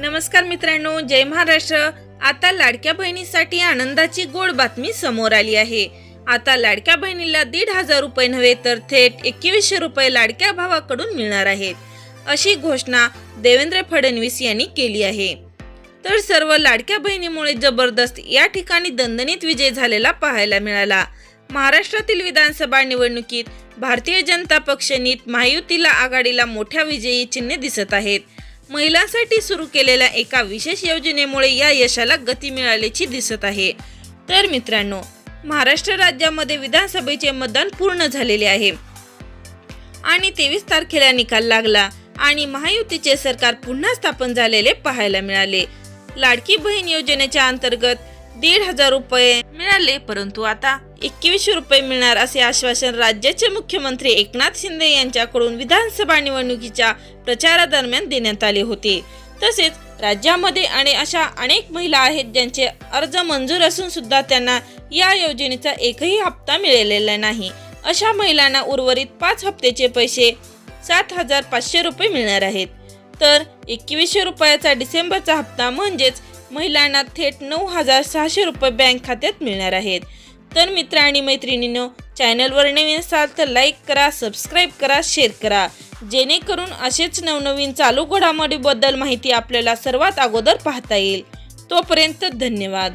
नमस्कार मित्रांनो जय महाराष्ट्र. आता लाडक्या बहिणीसाठी आनंदाची गोड बातमी समोर आली आहे. आता लाडक्या बहिणीला दीड हजार रुपये नव्हे तर थेट एकवीसशे रुपये लाडक्या भावाकडून मिळणार आहेत अशी घोषणा देवेंद्र फडणवीस यांनी केली आहे. तर सर्व लाडक्या बहिणीमुळे जबरदस्त या ठिकाणी दणदणीत विजय झालेला पाहायला मिळाला. महाराष्ट्रातील विधानसभा निवडणुकीत भारतीय जनता पक्षनीत महायुतीला आघाडीला मोठ्या विजयी चिन्हे दिसत आहेत. महिलांसाठी सुरू केलेल्या एका विशेष योजनेमुळे या यशाला गती मिळाल्याची दिसत आहे. तर मित्रांनो महाराष्ट्र राज्यामध्ये विधानसभेचे मतदान पूर्ण झालेले आहे. आणि तेवीस तारखेला निकाल लागला आणि महायुतीचे सरकार पुन्हा स्थापन झालेले पाहायला मिळाले. लाडकी बहीण योजनेच्या अंतर्गत दीड हजार रुपये मिळाले परंतु आता एकवीसशे रुपये मिळणार असे आश्वासन राज्याचे मुख्यमंत्री एकनाथ शिंदे यांच्याकडून विधानसभा निवडणुकीच्या प्रचारादरम्यान देण्यात आले होते. तसेच राज्यामध्ये आणि अशा अनेक महिला आहेत ज्यांचे अर्ज मंजूर असून सुद्धा त्यांना या योजनेचा एकही हप्ता मिळालेला नाही. अशा महिलांना उर्वरित पाच हप्त्याचे पैसे सात हजार पाचशे रुपये मिळणार आहेत. तर एकवीसशे रुपयाचा डिसेंबरचा हप्ता म्हणजेच महिलांना थेट नऊ हजार सहाशे रुपये बँक खात्यात मिळणार आहेत. तर मित्र आणि मैत्रिणींनो चॅनलवर नवीन असाल तर लाईक करा सबस्क्राईब करा शेअर करा. जेणेकरून असेच नवनवीन चालू घडामोडीबद्दल माहिती आपल्याला सर्वात अगोदर पाहता येईल. तोपर्यंत धन्यवाद.